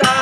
Bye.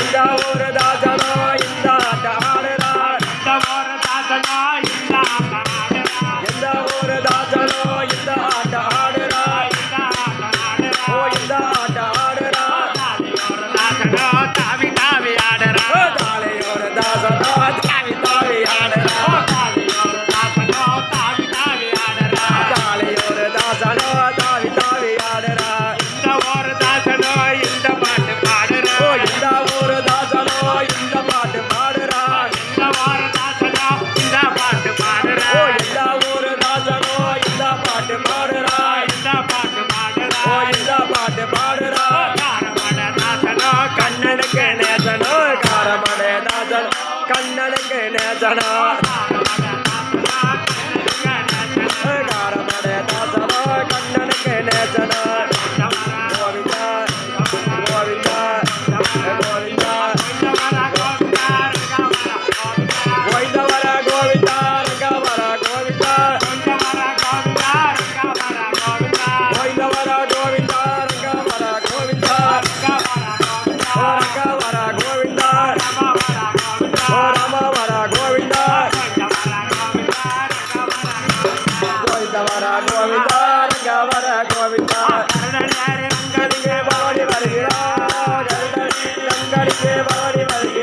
$1. கண்ணடங்க நேசனா వర గోవింద రంగ వర గోవింద రంగడిగే బాడి వరిగిరా రంగడిగే బాడి వరిగి